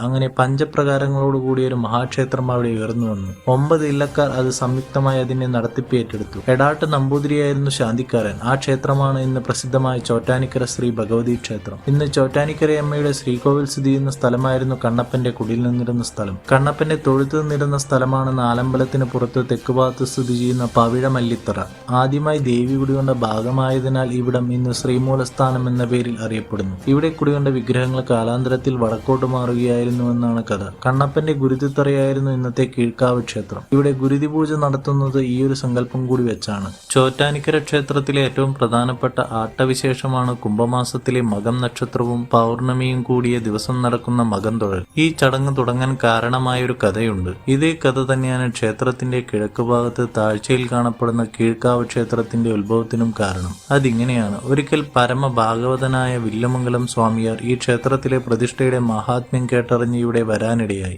അങ്ങനെ പഞ്ചപ്രകാരങ്ങളോട് കൂടിയ ഒരു മഹാക്ഷേത്രം അവിടെ ഉയർന്നു വന്നു. ഒമ്പത് ഇല്ലക്കാർ അത് സംയുക്തമായി അതിനെ നടത്തിപ്പ് ഏറ്റെടുത്തു. എടാട്ട് നമ്പൂതിരിയായിരുന്നു ശാന്തിക്കാരൻ. ആ ക്ഷേത്രമാണ് ഇന്ന് പ്രസിദ്ധമായ ചോറ്റാനിക്കര ശ്രീ ഭഗവതി ക്ഷേത്രം. ഇന്ന് ചോറ്റാനിക്കരയമ്മയുടെ ശ്രീകോവിൽ സ്ഥിതി ചെയ്യുന്ന സ്ഥലമായിരുന്നു കണ്ണപ്പന്റെ കുടിൽ നിന്നിരുന്ന സ്ഥലം. കണ്ണപ്പന്റെ തൊഴുത്ത് നിന്നിരുന്ന സ്ഥലമാണെന്ന് ആലമ്പലത്തിന് പുറത്ത് തെക്കുഭാഗത്ത് സ്ഥിതി ചെയ്യുന്ന പവിഴമല്ലിത്തറ ആദ്യമായി ദേവി കുടികൊണ്ട ഭാഗമായതിനാൽ ഇവിടം ഇന്ന് ശ്രീമൂലസ്ഥാനം എന്ന പേരിൽ അറിയപ്പെടുന്നു. ഇവിടെ കുടികൊണ്ട വിഗ്രഹങ്ങൾ കാലാന്തരത്തിൽ വടക്കോട്ട് മാറുകയായിരുന്നുവെന്നാണ് കഥ. കണ്ണപ്പന്റെ ഗുരുതിത്തറയായിരുന്നു ഇന്നത്തെ കീഴ്ക്കാവ് ക്ഷേത്രം. ഇവിടെ ഗുരുതി പൂജ നടത്തുന്നത് ഈ ഒരു സങ്കല്പം കൂടി വെച്ചാണ്. ചോറ്റാനിക്കര ക്ഷേത്രത്തിലെ ഏറ്റവും പ്രധാനപ്പെട്ട ആട്ടവിശേഷമാണ് കുംഭമാസത്തിലെ മകം നക്ഷത്രവും പൗർണമിയും കൂടിയ ദിവസം നടക്കുന്ന മകം തൊഴൽ. ഈ ചടങ്ങ് തുടങ്ങാൻ കാരണമായ ഒരു കഥയുണ്ട്. ഇതേ കഥ തന്നെയാണ് ക്ഷേത്രത്തിന്റെ കിഴക്ക് ഭാഗത്ത് താഴ്ചയിൽ കാണപ്പെടുന്ന കീഴ്ക്കാവ് ക്ഷേത്രത്തിന്റെ ഉത്ഭവത്തിനും കാരണം. അതിങ്ങനെയാണ്. ഒരിക്കൽ പരമ ഭാഗവതനായ വില്ലമംഗലം സ്വാമിയാർ ഈ ക്ഷേത്രത്തിലെ പ്രതിഷ്ഠയുടെ മഹാത്മ്യം ഇവിടെ വരാനിടയായി.